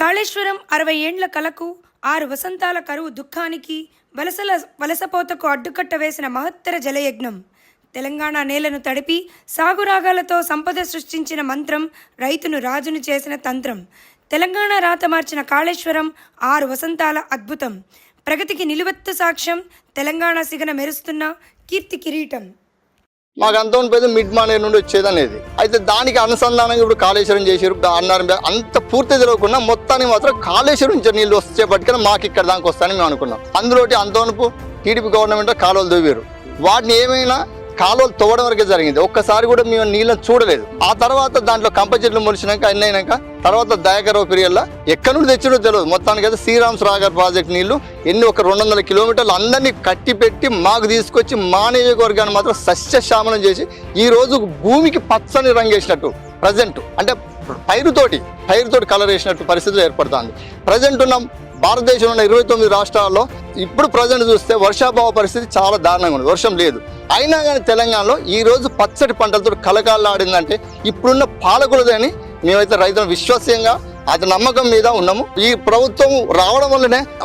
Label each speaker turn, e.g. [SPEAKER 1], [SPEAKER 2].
[SPEAKER 1] కాళేశ్వరం అరవై ఏండ్ల కలకు ఆరు వసంతాల కరువు దుఃఖానికి వలసల వలసపోతకు అడ్డుకట్ట వేసిన మహత్తర జలయజ్ఞం. తెలంగాణ నేలను తడిపి సాగురాగాలతో సంపద సృష్టించిన మంత్రం రైతును రాజును చేసిన తంత్రం. తెలంగాణ రాత మార్చిన కాళేశ్వరం ఆరు వసంతాల అద్భుతం. ప్రగతికి నిలువెత్త సాక్ష్యం తెలంగాణ సిగన మెరుస్తున్న కీర్తి కిరీటం.
[SPEAKER 2] మాకు అంత ఉండిపోయింది మిడ్ మానేర్ నుండి వచ్చేది అనేది. అయితే దానికి అనుసంధానంగా ఇప్పుడు కాళేశ్వరం చేసారు అన్నారు అంత పూర్తి తెలియకుండా మొత్తానికి మాత్రం కాళేశ్వరం నుంచి నీళ్ళు వచ్చే పట్టుకొని మాకు ఇక్కడ దానికి వస్తాయని మేము అనుకున్నాం. అందులోటి అంతవరకు టీడీపీ గవర్నమెంట్ కాలువలు తవ్వారు. వాటిని ఏమైనా కాలువలు తవ్వడం వరకే జరిగింది. ఒక్కసారి కూడా మేము నీళ్ళని చూడలేదు. ఆ తర్వాత దాంట్లో కంప చెట్లు మొలిచినాక అన్ని అయినాక తర్వాత దయాకరావు పీరియడ్లో ఎక్కడి నుండి తెచ్చినో తెలియదు మొత్తానికి అయితే శ్రీరామ్ సాగర్ ప్రాజెక్ట్ నీళ్ళు ఎన్ని ఒక రెండు వందల కిలోమీటర్లు అందరినీ కట్టి పెట్టి మాకు తీసుకొచ్చి మా నియోజకవర్గాన్ని మాత్రం సస్యశ్యామలం చేసి ఈ రోజు భూమికి పచ్చని రంగేసినట్టు ప్రజెంట్ అంటే పైరుతోటి పైరుతోటి కలర్ వేసినట్టు పరిస్థితులు ఏర్పడుతుంది. ప్రజెంట్ ఉన్నాం భారతదేశంలో ఉన్న ఇరవై తొమ్మిది రాష్ట్రాల్లో ఇప్పుడు ప్రజెంట్ చూస్తే వర్షాభావ పరిస్థితి చాలా దారుణంగా ఉంది. వర్షం లేదు. అయినా కానీ తెలంగాణలో ఈ రోజు పచ్చటి పంటలతో కలకాలాడిందంటే ఇప్పుడున్న పాలకులదని మేమైతే రైతులు విశ్వాసంగా అది నమ్మకం మీద ఉన్నాము. ఈ ప్రభుత్వం రావడం వల్లనే